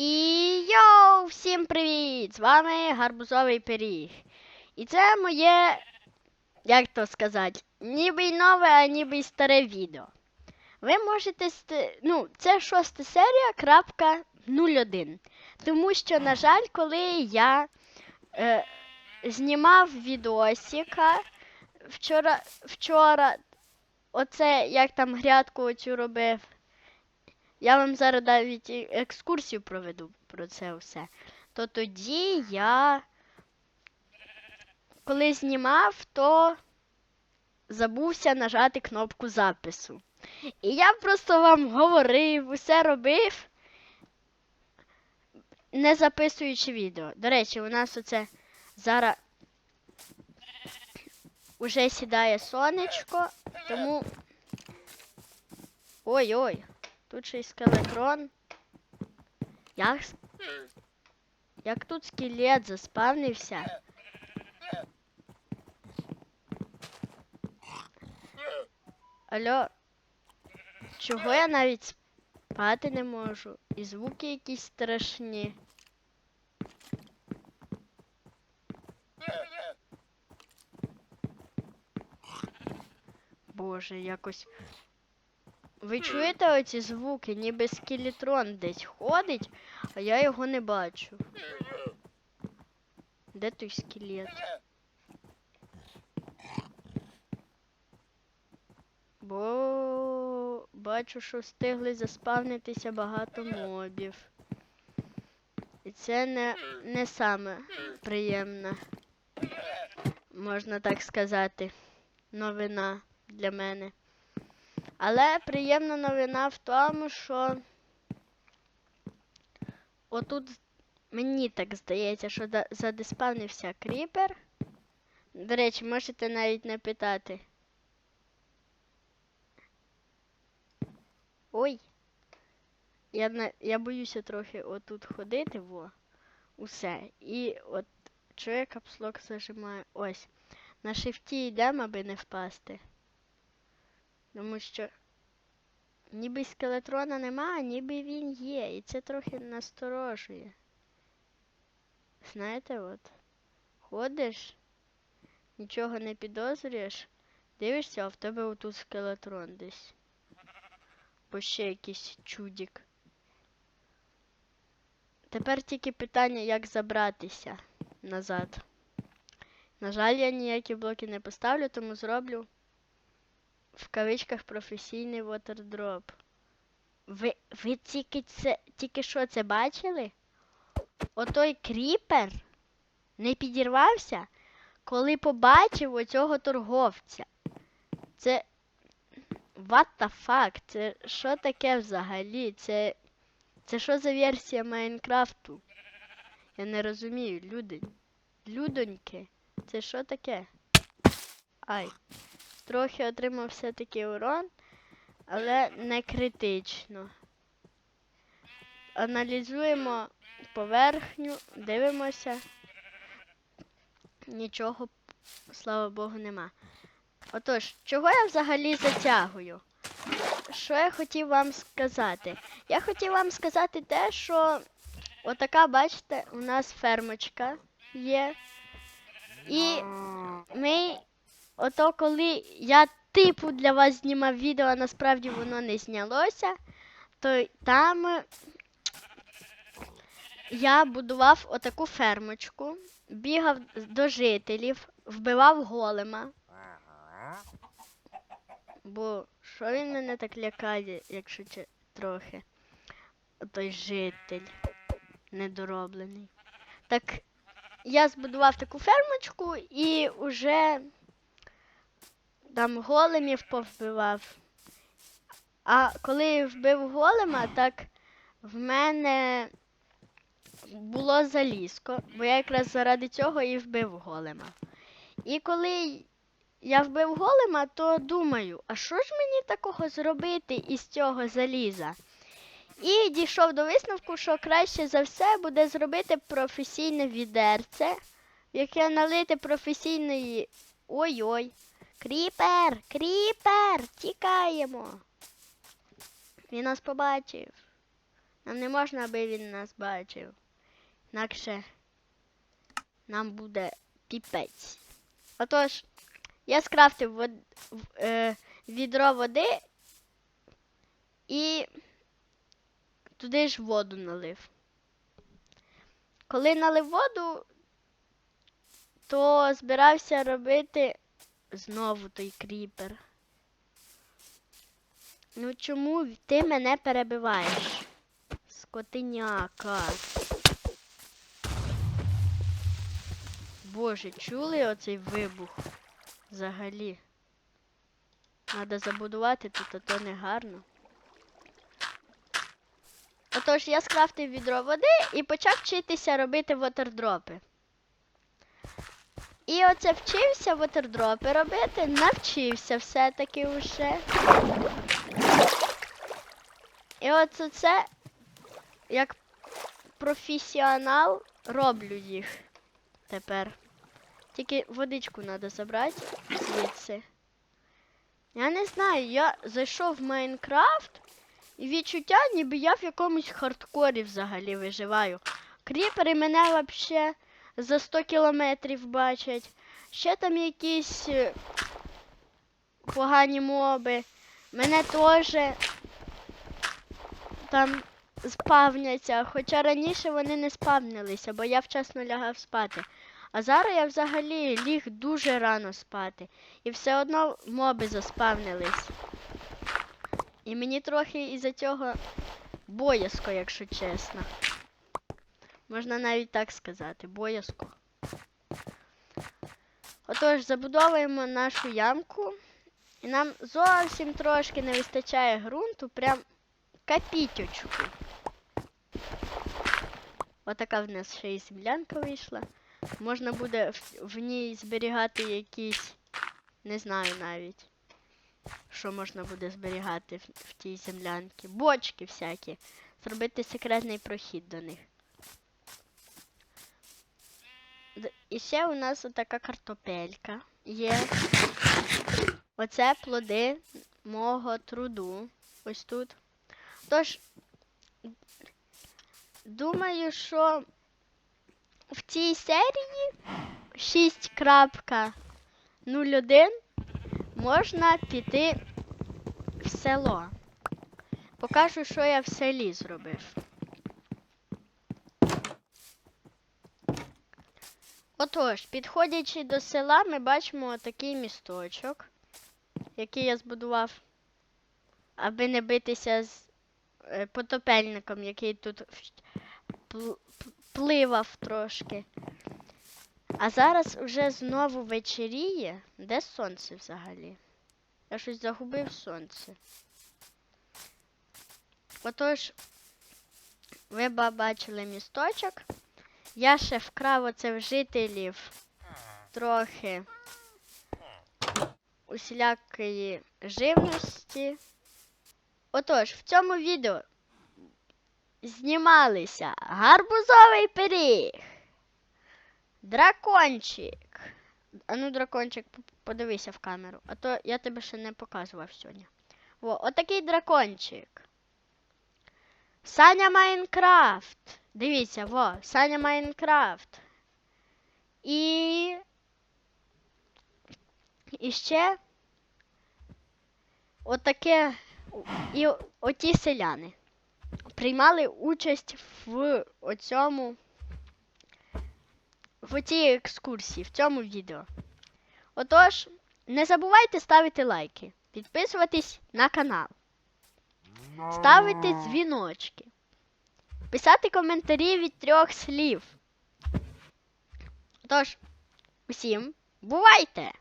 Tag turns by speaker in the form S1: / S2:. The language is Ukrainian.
S1: І йоу, всім привіт! З вами Гарбузовий Пиріг. І це моє, як то сказати, ніби й нове, а ніби й старе відео. Ви можете ну, це шоста серія, крапка 01. Тому що, на жаль, коли я е, знімав відосика вчора, вчора, оце як там грядку оцю робив. Я вам зараз навіть екскурсію проведу про це все. То тоді я, коли знімав, то забувся нажати кнопку запису. І я просто вам говорив, усе робив, не записуючи відео. До речі, у нас оце зараз уже сідає сонечко, тому. Ой-ой. Тут ще й скелетрон. Як, як тут скелет заспавнився? Алло, чого я навіть спати не можу? І звуки якісь страшні. Боже, якось. Ви чуєте оці звуки? Ніби скелетрон десь ходить, а я його не бачу. Де той скелет? Бо бачу, що встигли заспавнитися багато мобів. І це не, не саме приємна, можна так сказати, новина для мене. Але приємна новина в тому, що отут мені так здається, що задиспавнився кріпер. До речі, можете навіть не питати. Ой. Я, я боюся трохи отут ходити, во. Усе. І от що я капслок зажимаю? Ось. На шифті йдемо, аби не впасти. Тому що ніби скелетрона нема, ніби він є. І це трохи насторожує. Знаєте, от. Ходиш, нічого не підозрюєш, дивишся, а в тебе отут скелетрон десь. Бо ще якийсь чудік. Тепер тільки питання, як забратися назад. На жаль, я ніякі блоки не поставлю, тому зроблю в кавичках професійний вотердроп. Ви, ви тільки, це, тільки що це бачили? Отой кріпер не підірвався, коли побачив оцього торговця. Це. What the fuck? Це що таке взагалі? Це. Це що за версія Майнкрафту? Я не розумію, люди. Людоньки. Це що таке? Ай. Трохи отримав все-таки урон, але не критично. Аналізуємо поверхню, дивимося. Нічого, слава Богу, нема. Отож, чого я взагалі затягую? Що я хотів вам сказати? Я хотів вам сказати те, що отака, бачите, у нас фермочка є. І ми ото коли я типу для вас знімав відео, а насправді воно не знялося, то там я будував отаку фермочку, бігав до жителів, вбивав голема. Бо що він мене так лякає, якщо чи трохи. Той житель недороблений. Так я збудував таку фермочку і уже там големів повбивав. А коли вбив голема, так в мене було залізко, бо я якраз заради цього і вбив голема. І коли я вбив голема, то думаю, а що ж мені такого зробити із цього заліза? І дійшов до висновку, що краще за все буде зробити професійне відерце, в яке налити професійної. Ой-ой. Кріпер! Кріпер! Тікаємо. Він нас побачив. Нам не можна, аби він нас бачив. Інакше нам буде піпець. Отож, я скрафтив вод... е, відро води і туди ж воду налив. Коли налив воду, то збирався робити знову той кріпер. Ну чому ти мене перебиваєш? Скотиняка. Боже, чули оцей вибух? Взагалі. Треба забудувати тут, а то не гарно. Отож, я скрафтив відро води і почав вчитися робити вотердропи. І оце вчився вотердропи робити, навчився все-таки вже. І оце це, як професіонал, роблю їх тепер. Тільки водичку треба забрати звідси. Я не знаю, я зайшов в Майнкрафт і відчуття, ніби я в якомусь хардкорі взагалі виживаю. Кріпери мене взагалі за 100 кілометрів бачать. Ще там якісь е, погані моби. Мене теж там спавняться, хоча раніше вони не спавнилися, бо я вчасно лягав спати. А зараз я взагалі ліг дуже рано спати. І все одно моби заспавнились. І мені трохи із-за цього боязко, якщо чесно. Можна навіть так сказати, боязко. Отож, забудовуємо нашу ямку. І нам зовсім трошки не вистачає ґрунту, прям капіточку. Отака в нас ще й землянка вийшла. Можна буде в, в ній зберігати якісь, не знаю навіть, що можна буде зберігати в, в тій землянці. Бочки всякі. Зробити секретний прохід до них. І ще у нас така картопелька є. Оце плоди мого труду. Ось тут. Тож, думаю, що в цій серії 6.01 можна піти в село. Покажу, що я в селі зробив. Отож, підходячи до села, ми бачимо такий місточок, який я збудував, аби не битися з е, потопельником, який тут пливав трошки. А зараз вже знову вечеріє. Де сонце взагалі? Я щось загубив сонце. Отож, ви бачили місточок. Я ще вкрав оце в жителів трохи усілякої живності. Отож, в цьому відео знімалися гарбузовий пиріг, дракончик. А ну, дракончик, подивися в камеру, а то я тебе ще не показував сьогодні. Во, отакий дракончик. Саня Майнкрафт. Дивіться, во, Саня Майнкрафт. І. І ще. Отаке. І оті селяни приймали участь в оцьому. В цій екскурсії, в цьому відео. Отож, не забувайте ставити лайки, підписуватись на канал, ставити дзвіночки, писати коментарі від трьох слів. Тож, усім бувайте!